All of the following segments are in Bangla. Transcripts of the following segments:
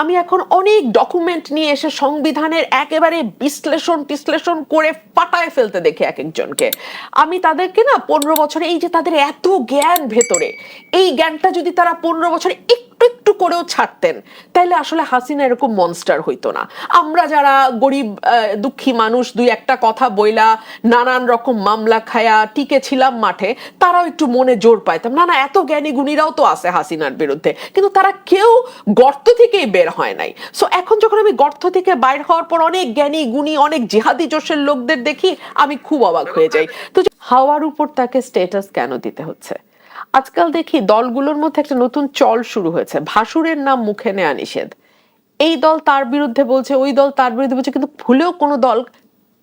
আমি এখন অনেক ডকুমেন্ট নিয়ে এসে সংবিধানের একেবারে বিশ্লেষণ, টিশ্লেষণ করে ফাটায় ফেলতে দেখি এক একজনকে আমি তাদেরকে না পনেরো বছরে, এই যে তাদের এত জ্ঞান ভেতরে, এই জ্ঞানটা যদি তারা পনেরো বছরে একটু একটু করেও ছাড়তেন। তাহলে আসলে হাসিনা এরকম মনস্টার হইতো না। আমরা যারা গরিব দুঃখী মানুষ, দুই একটা কথা বইলা নানান রকম মামলা খায়া টিকে ছিলাম মাঠে, তারাও একটু মনে জোর পাইতাম। না না, এত জ্ঞানী গুণীরাও তো আছে হাসিনার বিরুদ্ধে, কিন্তু তারা কেউ গর্ত থেকেই বের হয় নাই। সো এখন যখন আমি গর্ত থেকে বাইর হওয়ার পর অনেক জ্ঞানী গুণী, অনেক জিহাদি জোশের লোকদের দেখি, আমি খুব অবাক হয়ে যাই। তো হাওয়ার উপর তাকে স্টেটাস কেন দিতে হচ্ছে? আজকাল দেখি দলগুলোর মধ্যে একটা নতুন চল শুরু হয়েছে। ভাসুরের নাম মুখে নেওয়া নিষেধ। এই দল তার বিরুদ্ধে বলছে, ওই দল তার বিরুদ্ধে বলছে, কিন্তু ভুলেও কোনো দল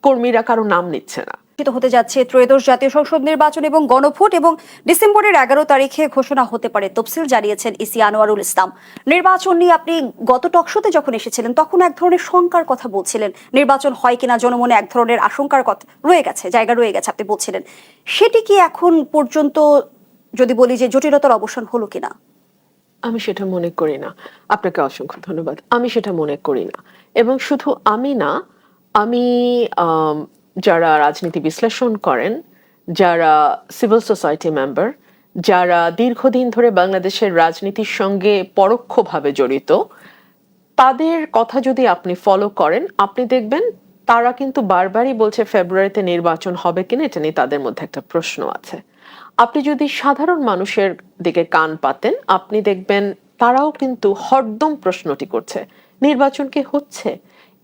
কর্মীরা কারও নাম নিচ্ছে না। হতে যাচ্ছে ত্রয়োদশ জাতীয় সংসদ নির্বাচন এবং গণভোট এবং ডিসেম্বরের এগারো তারিখে ঘোষণা হতে পারে, তফসিল জানিয়েছেন ইসি আনোয়ারুল ইসলাম। নির্বাচন নিয়ে আপনি গত টকশোতে যখন এসেছিলেন, তখন এক ধরনের শঙ্কার কথা বলছিলেন। নির্বাচন হয় কিনা জনমনে এক ধরনের আশঙ্কার কথা রয়ে গেছে, জায়গা রয়ে গেছে, আপনি বলছিলেন। সেটি কি এখন পর্যন্ত যদি বলি যে জটিলতার অবসান হলো কিনা। আমি সেটা মনে করি না। আপনাকে অসংখ্য ধন্যবাদ। আমি সেটা মনে করি না। এবং শুধু আমি না, আমি যারা রাজনীতি বিশ্লেষণ করেন, যারা সিভিল সোসাইটি মেম্বার, যারা দীর্ঘদিন ধরে বাংলাদেশের রাজনীতির সঙ্গে পরোক্ষভাবে জড়িত, তাদের কথা যদি আপনি ফলো করেন, আপনি দেখবেন তারা কিন্তু বারবারই বলছে ফেব্রুয়ারিতে নির্বাচন হবে কিনা, এটা নিয়ে তাদের মধ্যে একটা প্রশ্ন আছে। আপনি যদি সাধারণ মানুষের দিকে কান পাতেন, আপনি দেখবেন তারাও কিন্তু হরদম প্রশ্নটি করছে। নির্বাচন কি হচ্ছে?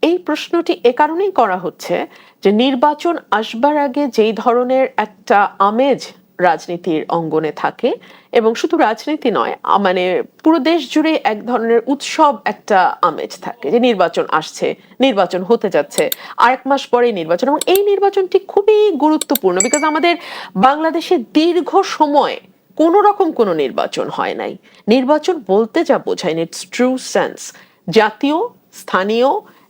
এই প্রশ্নটি এ কারণেই করা হচ্ছে যে নির্বাচন আসবার আগে যেই ধরনের একটা আমেজ রাজনীতির অঙ্গনে থাকে এবং শুধু রাজনীতি নয় মানে পুরো দেশ জুড়ে এক ধরনের উৎসব একটা আমেজ থাকে যে নির্বাচন আসছে, নির্বাচন হতে যাচ্ছে। আরেক মাস পরে নির্বাচন এবং এই নির্বাচনটি খুবই গুরুত্বপূর্ণ বিকজ আমাদের বাংলাদেশে দীর্ঘ সময় কোন রকম কোনো নির্বাচন হয় নাই। নির্বাচন বলতে যা বোঝায় ইটস ট্রু সেন্স জাতীয়, স্থানীয়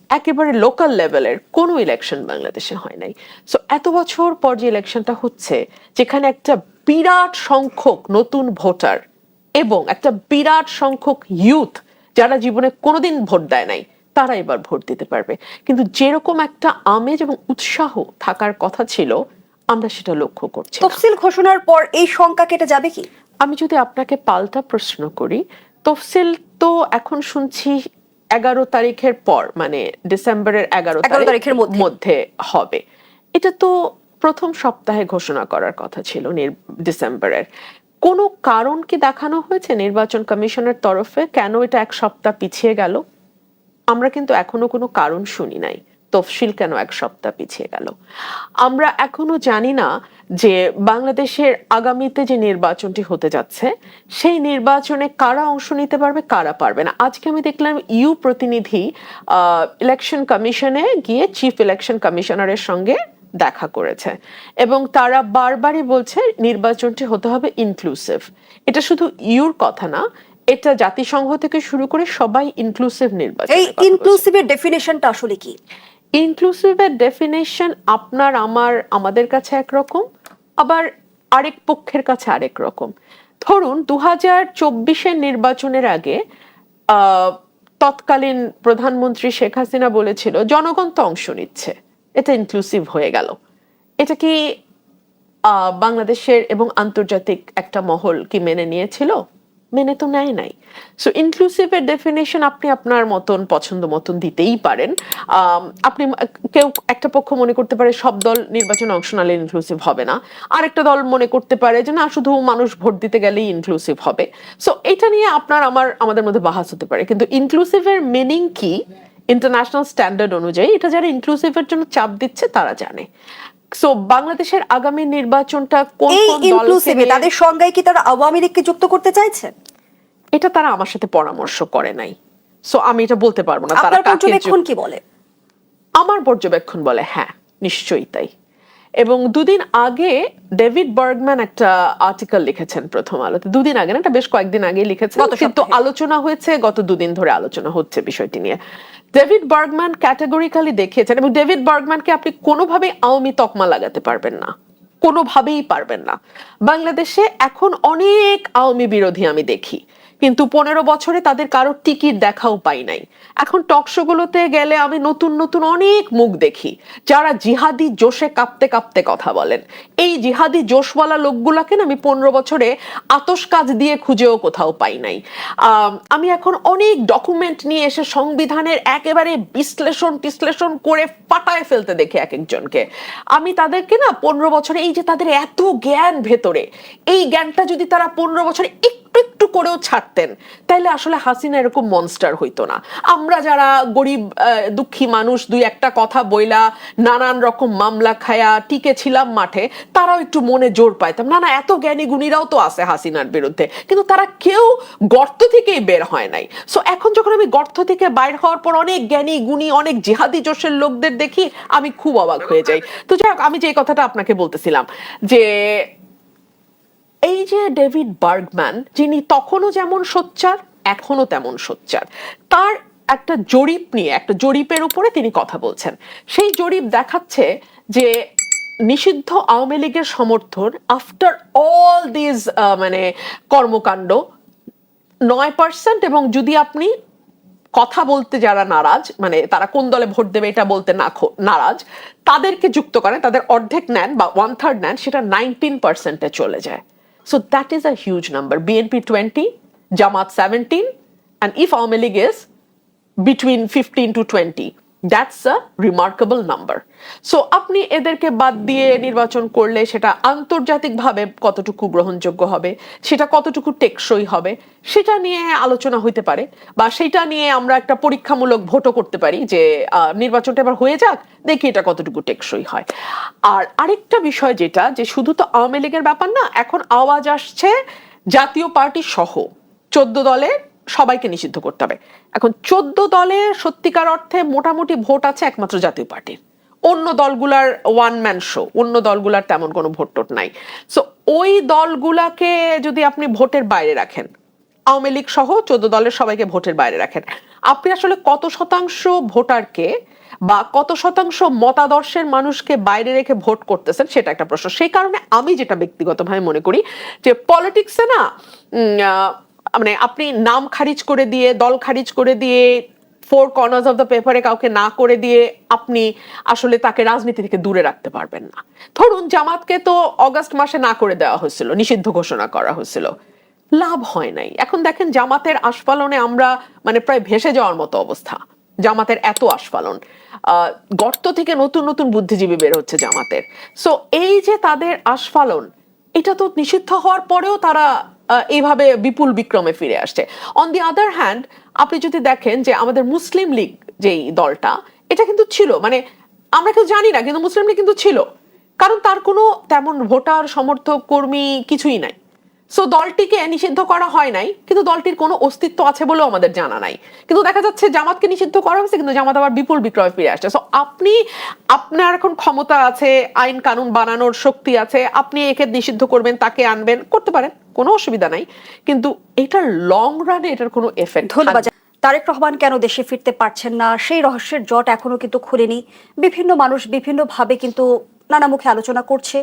একেবারে লোকাল লেভেলের কোনো ইলেকশন বাংলাদেশে হয় নাই। সো এত বছর পর যে ইলেকশনটা হচ্ছে যেখানে একটা বিরাট সংখ্যক নতুন ভোটার এবং একটা বিরাট সংখ্যক ইউথ যারা জীবনে কোনোদিন ভোট দেয় নাই তারা এবার ভোট দিতে পারবে। কিন্তু যেরকম একটা আমেজ এবং উৎসাহ থাকার কথা ছিল আমরা সেটা লক্ষ্য করছি তফসিল ঘোষণার পর এই শঙ্কা কেটে যাবে কি? আমি যদি আপনাকে পাল্টা প্রশ্ন করি তফসিল তো এখন শুনছি এগারো তারিখের পর মানে ডিসেম্বরের এগারো 11 তারিখের মধ্যে। হবে। এটা তো প্রথম সপ্তাহে ঘোষণা করার কথা ছিল ডিসেম্বরের। কোনো কারণ কি দেখানো হয়েছে নির্বাচন কমিশনের তরফে? কেন এটা এক সপ্তাহ পিছিয়ে গেল? আমরা কিন্তু এখনও কোনো কারণ শুনি নাই। তফসিল কেন এক সপ্তাহ পিছিয়ে গেল? আমরা এখনও জানি না যে বাংলাদেশের আগামীতে যে নির্বাচনটি হতে যাচ্ছে সেই নির্বাচনে কারা অংশ নিতে পারবে কারা পারবে না। আজকে আমি দেখলাম ইউ প্রতিনিধি ইলেকশন কমিশনে গিয়ে চিফ ইলেকশন কমিশনারের সঙ্গে দেখা করেছে এবং তারা বারবারই বলছে নির্বাচনটি হতে হবে ইনক্লুসিভ এটা শুধু ইউর কথা না এটা জাতিসংঘ থেকে শুরু করে সবাই ইনক্লুসিভ নির্বাচন এই ইনক্লুসিভের ডেফিনেশনটা আসলে কি? ইনক্লুসিভের ডেফিনেশন আপনার, আমার, আমাদের কাছে একরকম, আবার আরেক পক্ষের কাছে আরেক রকম। ধরুন দু হাজার চব্বিশের নির্বাচনের আগে তৎকালীন প্রধানমন্ত্রী শেখ হাসিনা বলেছিল, জনগণ তো অংশ নিচ্ছে, এটা ইনক্লুসিভ হয়ে গেল। এটা কি বাংলাদেশের এবং আন্তর্জাতিক একটা মহল কি মেনে নিয়েছিল? মেনে তো নেয় নাই। সো ইনক্লুসিভের ডেফিনেশন আপনি আপনার মতন, পছন্দ মতন দিতেই পারেন। আপনি কেউ একটা পক্ষ মনে করতে পারে সব দল নির্বাচনে অংশ নালে ইনক্লুসিভ হবে না। আরেকটা দল মনে করতে পারে যে, না, শুধু মানুষ ভোট দিতে গেলেই ইনক্লুসিভ হবে। সো এটা নিয়ে আপনার আমার, আমাদের মধ্যে বাহাস হতে পারে। কিন্তু ইনক্লুসিভের মিনিং কি? ইন্টারন্যাশনাল স্ট্যান্ডার্ড অনুযায়ী এটা যারা ইনক্লুসিভের জন্য চাপ দিচ্ছে, তারা জানে। সো বাংলাদেশের আগামী নির্বাচনটা কোন কোন দলকে ইনক্লুসিভে তাদের সংজ্ঞায় কি তারা আওয়ামী লীগকে যুক্ত করতে চাইছে? এটা তারা আমার সাথে পরামর্শ করে নাই। সো আমি এটা বলতে পারব না তারা কাকে পর্যবেক্ষণ কি বলে? আমার পর্যবেক্ষণ বলে হ্যাঁ নিশ্চয়ই তাই। এবং দুদিন আগে ডেভিড বার্গম্যান একটা আর্টিকেল লিখেছেন প্রথম আলোতে। দুদিন আগে না এটা বেশ কয়েকদিন আগে লিখেছেন। গত কিন্তু আলোচনা হয়েছে গত দুদিন ধরে আলোচনা হচ্ছে বিষয়টি নিয়ে। ডেভিড বার্গম্যান ক্যাটাগরিক্যালি দেখিয়েছেন এবং ডেভিড বার্গম্যানকে আপনি কোনোভাবেই আওয়ামী তকমা লাগাতে পারবেন না। কোনোভাবেই পারবেন না। বাংলাদেশে এখন অনেক আওয়ামী বিরোধী আমি দেখি। কিন্তু পনেরো বছরে তাদের কারও টিকিট দেখাও পাই নাই। এখন টকশোগুলোতে গেলে আমি নতুন নতুন অনেক মুখ দেখি, যারা জিহাদি জোশে কাঁপতে কাঁপতে কথা বলেন। এই জিহাদি জোশওয়ালা লোকগুলাকে না আমি পনেরো বছরে আতস কাজ দিয়ে খুঁজেও কোথাও পাই নাই। আমি এখন অনেক ডকুমেন্ট নিয়ে এসে সংবিধানের একেবারে বিশ্লেষণ, টিশ্লেষণ করে পাটায় ফেলতে দেখি এক একজনকে আমি তাদেরকে না পনেরো বছরে, এই যে তাদের এত জ্ঞান ভেতরে, এই জ্ঞানটা যদি তারা পনেরো বছরে একটু করেও ছাড়তেন। তাহলে আসলে হাসিনা এরকম মনস্টার হইতো না। আমরা যারা গরিব দুঃখী মানুষ, দুই একটা কথা বইলা, নানান রকম মামলা খায়া টিকে ছিলাম মাঠে, তারাও একটু মনে জোর পাইতাম। না না, এত জ্ঞানী গুণীরাও তো আছে হাসিনার বিরুদ্ধে। কিন্তু তারা কেউ গর্ত থেকেই বের হয় নাই। সো এখন যখন আমি গর্ত থেকে বাইর হওয়ার পর অনেক জ্ঞানী, গুণী, অনেক জিহাদি জোশের লোকদের দেখি, আমি খুব অবাক হয়ে যাই। তো যাই হোক, আমি যে কথাটা আপনাকে বলতেছিলাম, যে এই যে ডেভিড বার্গম্যান, যিনি তখনও যেমন সোচ্চার এখনও তেমন সোচ্চার। তার একটা জরিপ নিয়ে, একটা জরিপের উপরে তিনি কথা বলছেন। সেই জরিপ দেখাচ্ছে যে নিষিদ্ধ আওয়ামী লীগের সমর্থন আফটার অল দিজ মানে কর্মকাণ্ড, নয় পার্সেন্ট এবং যদি আপনি কথা বলতে যারা নারাজ মানে তারা কোন দলে ভোট দেবে এটা বলতে না নারাজ, তাদেরকে যুক্ত করেন, তাদের অর্ধেক নেন বা ওয়ান থার্ড নেন, সেটা নাইনটিন পার্সেন্টে চলে যায়। So that is a huge number. BNP 20, Jamaat 17, and if Awami League is between 15 to 20. That's a remarkable number so আপনি এদেরকে বাদ দিয়ে নির্বাচন করলে সেটা আন্তর্জাতিকভাবে কতটুকু গ্রহণযোগ্য হবে? সেটা কতটুকু টেকসই হবে? সেটা নিয়ে আলোচনা হইতে পারে বা সেটা নিয়ে আমরা একটা পরীক্ষামূলক ভোটও করতে পারি যে নির্বাচনটা এবার হয়ে যাক, দেখি এটা কতটুকু টেকসই হয়। আর আরেকটা বিষয় যেটা, যে শুধু তো আওয়ামী লীগের ব্যাপার না, এখন আওয়াজ আসছে জাতীয় পার্টি সহ। চোদ্দ দলের সবাইকে নিষিদ্ধ করতে হবে। এখন চোদ্দ দলে সত্যিকার অর্থে মোটামুটি ভোট আছে একমাত্র জাতীয় পার্টির। অন্য দলগুলার ওয়ান ম্যান শো অন্য দলগুলার তেমন কোনো ভোট টোট নাই। সো ওই দলগুলাকে যদি আপনি ভোটের বাইরে রাখেন, আওয়ামী লীগ সহ চোদ্দ দলের সবাইকে ভোটের বাইরে রাখেন, আপনি আসলে কত শতাংশ ভোটারকে বা কত শতাংশ মতাদর্শের মানুষকে বাইরে রেখে ভোট করতেছেন সেটা একটা প্রশ্ন। সেই কারণে আমি যেটা ব্যক্তিগতভাবে মনে করি যে পলিটিক্সে না মানে আপনি নাম খারিজ করে দিয়ে, দল খারিজ করে দিয়ে ফোর কর্নার্স অফ দ্য পেপারে কাউকে না করে দিয়ে আপনি আসলে তাকে রাজনীতি থেকে দূরে রাখতে পারবেন না। ধরুন জামাতকে তো অগাস্ট মাসে না করে দেওয়া হয়েছিল, নিষিদ্ধ ঘোষণা করা হয়েছিল। লাভ হয় নাই। এখন দেখেন জামাতের আস্ফালনে আমরা মানে প্রায় ভেসে যাওয়ার মতো অবস্থা। জামাতের এত আস্ফালন। গর্ত থেকে নতুন নতুন বুদ্ধিজীবী বের হচ্ছে জামাতের। সো এই যে তাদের আস্ফালন, এটা তো নিষিদ্ধ হওয়ার পরেও তারা এইভাবে বিপুল বিক্রমে ফিরে আসছে। অন দি আদার হ্যান্ড আপনি যদি দেখেন যে আমাদের মুসলিম লীগ যেই দলটা, এটা কিন্তু ছিল মানে আমরা কেউ জানি না, কিন্তু মুসলিম লীগ কিন্তু ছিল। কারণ তার কোনো তেমন ভোটার, সমর্থক, কর্মী কিছুই নাই। সো দলটিকে নিষিদ্ধ করা হয় নাই, কিন্তু দলটির কোনো অস্তিত্ব আছে বলেও আমাদের জানা নাই। কিন্তু দেখা যাচ্ছে জামাতকে নিষিদ্ধ করা হয়েছে, কিন্তু জামাত আবার বিপুল বিক্রয় ফিরে আসছে। সো আপনি, আপনার এখন ক্ষমতা আছে, আইন কানুন বানানোর শক্তি আছে, আপনি একে নিষিদ্ধ করবেন, তাকে আনবেন, করতে পারেন। কোনো অসুবিধা নাই, কিন্তু এটার লং রানে এটার কোনো এফেক্ট ধন্যবাদ। তারেক রহমান কেন দেশে ফিরতে পারছেন না? সেই রহস্যের জট এখনও কিন্তু খুলেনি। বিভিন্ন মানুষ বিভিন্নভাবে কিন্তু নানা মুখে আলোচনা করছে।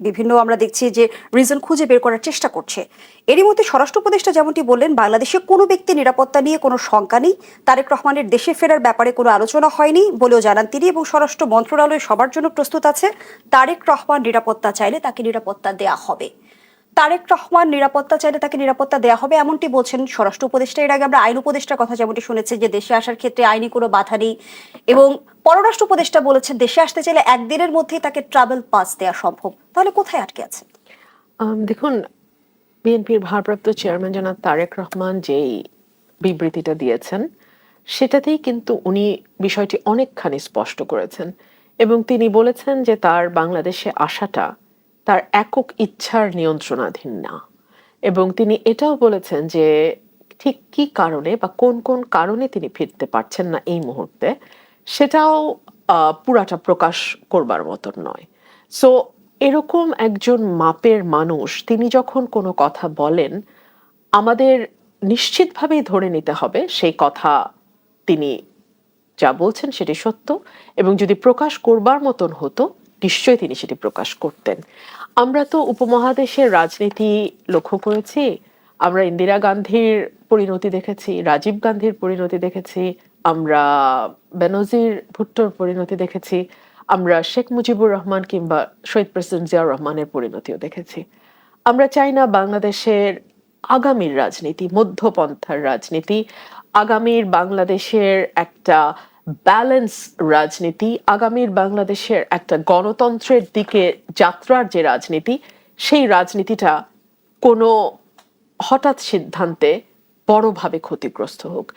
বিভিন্ন আমরা দেখছি যে রিজন খুঁজে বের করার চেষ্টা করছে। এরই মধ্যে স্বরাষ্ট্র উপদেষ্টা যেমনটি বললেন, বাংলাদেশে কোনো ব্যক্তি নিরাপত্তা নিয়ে কোনো শঙ্কা নেই। তারেক রহমানের দেশে ফেরার ব্যাপারে কোনো আলোচনা হয়নি বলেও জানান তিনি এবং স্বরাষ্ট্র মন্ত্রণালয় সবার জন্য প্রস্তুত আছে। তারেক রহমান নিরাপত্তা চাইলে তাকে নিরাপত্তা দেয়া হবে। তারেক রহমান নিরাপত্তা চাইলে তাকে নিরাপত্তা দেওয়া হবে, এমনটি বলছেন স্বরাষ্ট্র উপদেষ্টা। এর আগে আমরা আইন উপদেষ্টার কথা যেমনটি শুনেছি যে দেশে আসার ক্ষেত্রে আইনি কোনো বাধা নেই এবং পররাষ্ট্র উপদেষ্টা বলেছেন দেশে আসতে চাইলে একদিনের মধ্যেই তাকে ট্রাভেল পাস দেওয়া সম্ভব। তাহলে কোথায় আটকে আছে? দেখুন, বিএনপির ভারপ্রাপ্ত চেয়ারম্যান জনাব তারেক রহমান যেই বিবৃতিটা দিয়েছেন, সেটাতেই কিন্তু উনি বিষয়টি অনেকখানি স্পষ্ট করেছেন এবং তিনি বলেছেন যে তার বাংলাদেশে আসাটা তার একক ইচ্ছার নিয়ন্ত্রণাধীন না। এবং তিনি এটাও বলেছেন যে, ঠিক কি কারণে বা কোন কোন কারণে তিনি ফিরতে পারছেন না এই মুহূর্তে, সেটাও পুরাটা প্রকাশ করবার মতন নয়। সো, এরকম একজন মাপের মানুষ, তিনি যখন কোনো কথা বলেন, আমাদের নিশ্চিতভাবেই ধরে নিতে হবে সেই কথা তিনি যা বলছেন সেটি সত্য এবং যদি প্রকাশ করবার মতন হতো, নিশ্চয়ই তিনি সেটি প্রকাশ করতেন। আমরা তো উপমহাদেশের রাজনীতি লক্ষ্য করেছি, আমরা ইন্দিরা গান্ধীর পরিণতি দেখেছি, রাজীব গান্ধীর পরিণতি দেখেছি, আমরা বেনজির ভুট্টোর পরিণতি দেখেছি, আমরা শেখ মুজিবুর রহমান কিংবা শহীদ প্রেসিডেন্ট জিয়াউর রহমানের পরিণতিও দেখেছি। আমরা চাই না বাংলাদেশের আগামীর রাজনীতি, মধ্যপন্থার রাজনীতি, আগামীর বাংলাদেশের একটা ব্যালেন্স রাজনীতি আগামীর বাংলাদেশের একটা গণতন্ত্রের দিকে যাত্রার যে রাজনীতি, সেই রাজনীতিটা কোনো হঠাৎ সিদ্ধান্তে বড়ভাবে ক্ষতিগ্রস্ত হোক।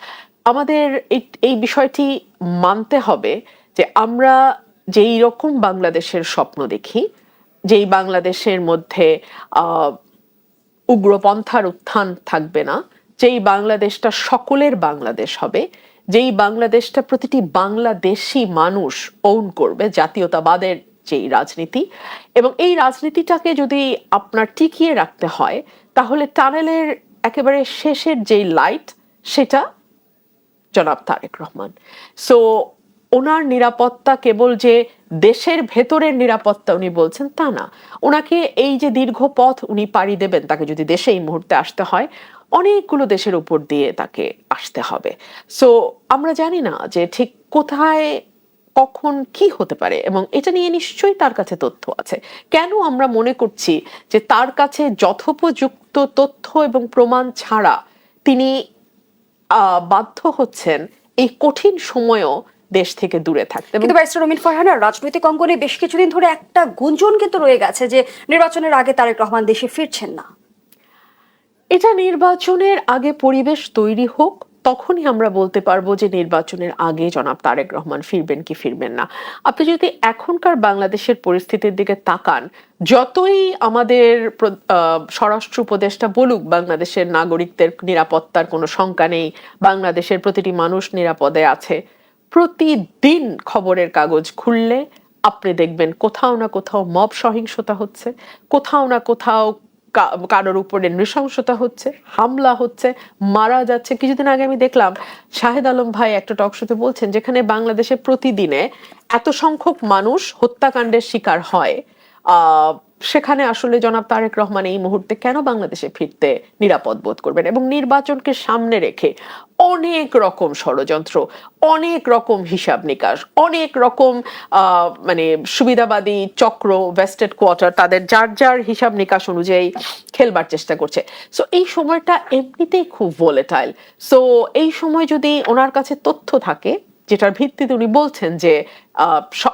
আমাদের এই- বিষয়টি মানতে হবে যে আমরা যেই রকম বাংলাদেশের স্বপ্ন দেখি, যেই বাংলাদেশের মধ্যে উগ্রপন্থার উত্থান থাকবে না, যেই বাংলাদেশটা সকলের বাংলাদেশ হবে যেই বাংলাদেশটা প্রতিটি বাংলাদেশি মানুষ ওন করবে, জাতীয়তাবাদের যেই রাজনীতি, এবং এই রাজনীতিটাকে যদি আপনার টিকিয়ে রাখতে হয়, তাহলে টানেলের একেবারে শেষের যেই লাইট সেটা জনাব তারেক রহমান। সো ওনার নিরাপত্তা কেবল যে দেশের ভেতরের নিরাপত্তা উনি বলছেন, তা না। ওনাকে এই যে দীর্ঘ পথ উনি পাড়ি দেবেন, তাকে যদি দেশে এই মুহূর্তে আসতে হয়, অনেকগুলো দেশের উপর দিয়ে তাকে আসতে হবে। সো আমরা জানি না যে ঠিক কোথায়, কখন কি হতে পারে এবং এটা নিয়ে নিশ্চয়ই তার কাছে তথ্য আছে। কেন আমরা মনে করছি যে তার কাছে যথোপযুক্ত তথ্য এবং প্রমাণ ছাড়া তিনি বাধ্য হচ্ছেন এই কঠিন সময়েও দেশ থেকে দূরে থাকতে। কিন্তু ব্যারিস্টার রমিন ফারহানা রাজনৈতিক অঙ্গনে বেশ কিছুদিন ধরে একটা গুঞ্জন কিন্তু রয়ে গেছে যে নির্বাচনের আগে তারেক রহমান দেশে ফিরছেন না। এটা নির্বাচনের আগে পরিবেশ তৈরি হোক তখনই আমরা বলতে পারব যে নির্বাচনের আগে জনাব তারেক রহমান ফিরবেন কি ফিরবেন না। আপনি যদি এখনকার বাংলাদেশের পরিস্থিতির দিকে তাকান যতই আমাদের স্বরাষ্ট্র উপদেষ্টা বলুক বাংলাদেশের নাগরিকদের নিরাপত্তার কোনো শঙ্কা নেই বাংলাদেশের প্রতিটি মানুষ নিরাপদে আছে প্রতিদিন খবরের কাগজ খুললে আপনি দেখবেন কোথাও না কোথাও মব সহিংসতা হচ্ছে, কোথাও না কোথাও কারোর উপরে নৃশংসতা হচ্ছে, হামলা হচ্ছে, মারা যাচ্ছে। কিছুদিন আগে আমি দেখলাম শাহেদ আলম ভাই একটা টক শোতে বলছেন, যেখানে বাংলাদেশে প্রতিদিনে এত সংখ্যক মানুষ হত্যাকাণ্ডের শিকার হয়। সেখানে আসলে জনাব তারেক রহমান এই মুহূর্তে কেন বাংলাদেশে ফিরতে নিরাপদ বোধ করবেন? এবং নির্বাচনকে সামনে রেখে অনেক রকম ষড়যন্ত্র, অনেক রকম হিসাব নিকাশ, অনেক রকম মানে সুবিধাবাদী চক্র ভেস্টেড কোয়ার্টার তাদের যার যার হিসাব নিকাশ অনুযায়ী খেলবার চেষ্টা করছে। সো এই সময়টা এমনিতেই খুব ভোলেটাইল সো এই সময় যদি ওনার কাছে তথ্য থাকে, যেটার ভিত্তিতে উনি বলছেন যে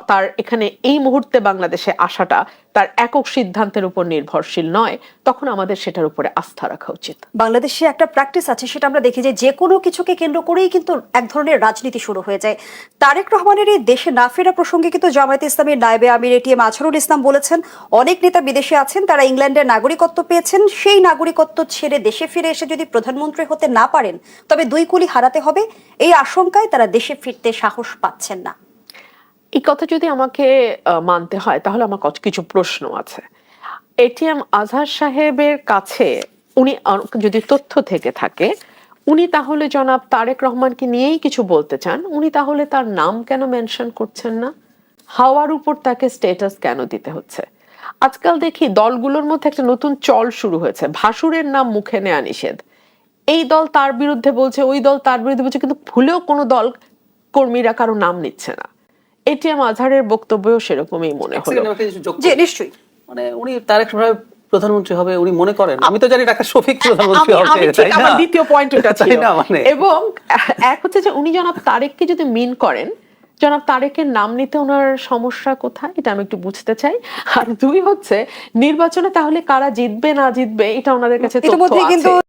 তার এখানে এই মুহূর্তে বাংলাদেশে আসাটা তার একক সিদ্ধান্তের উপর নির্ভরশীল নয়। তখন আমাদের সেটার উপরে আস্থা রাখা উচিত। বাংলাদেশে একটা প্র্যাকটিস আছে, সেটা আমরা দেখি যে যে কোনো কিছুকে কেন্দ্র করেই কিন্তু এক ধরনের রাজনীতি শুরু হয়ে যায়। তারেক রহমানের এই দেশে না ফেরা প্রসঙ্গে কিন্তু জামায়াতে ইসলামের নায়েবে আমির এটিএম আজহারুল ইসলাম বলেছেন, অনেক নেতা বিদেশে আছেন, তারা ইংল্যান্ডের নাগরিকত্ব পেয়েছেন, সেই নাগরিকত্ব ছেড়ে দেশে ফিরে এসে যদি প্রধানমন্ত্রী হতে না পারেন, তবে দুই কুলি হারাতে হবে। এই আশঙ্কায় তারা দেশে ফিরতে সাহস পাচ্ছেন না। এই কথা যদি আমাকে মানতে হয়, তাহলে আমার কত কিছু প্রশ্ন আছে। এটিএম আজহার সাহেবের কাছে উনি যদি তথ্য থেকে থাকে, উনি তাহলে জনাব তারেক রহমানকে নিয়েই কিছু বলতে চান। উনি তাহলে তার নাম কেন মেনশন করছেন না? হাওয়ার উপর তাকে স্টেটাস কেন দিতে হচ্ছে? আজকাল দেখি দলগুলোর মধ্যে একটা নতুন চল শুরু হয়েছে। ভাসুরের নাম মুখে নেওয়া নিষেধ। এই দল তার বিরুদ্ধে বলছে, ওই দল তার বিরুদ্ধে বলছে, কিন্তু ভুলেও কোনো দল কর্মীরা কারও নাম নিচ্ছে না। এটিএম আজহারের বক্তব্যও সেরকমই মনে হলো। যে নিশ্চয়ই। মানে উনি তারেক রহমান প্রধানমন্ত্রী হবে উনি মনে করেন। আমি তো জানি ঢাকা শফিক প্রধানমন্ত্রী আমি- আমি হবে তাই আমার না? দ্বিতীয় পয়েন্ট ওটা তাই ছিল। না মানে? এবং এক হচ্ছে যে উনি জনাব তারেককে যদি মিন করেন জনাব তারেকের নাম নিতে ওনার সমস্যা কোথায় এটা আমি একটু বুঝতে চাই। আর দুই হচ্ছে নির্বাচনে তাহলে কারা জিতবে না জিতবে এটা ওনাদের কাছে তথ্য আছে।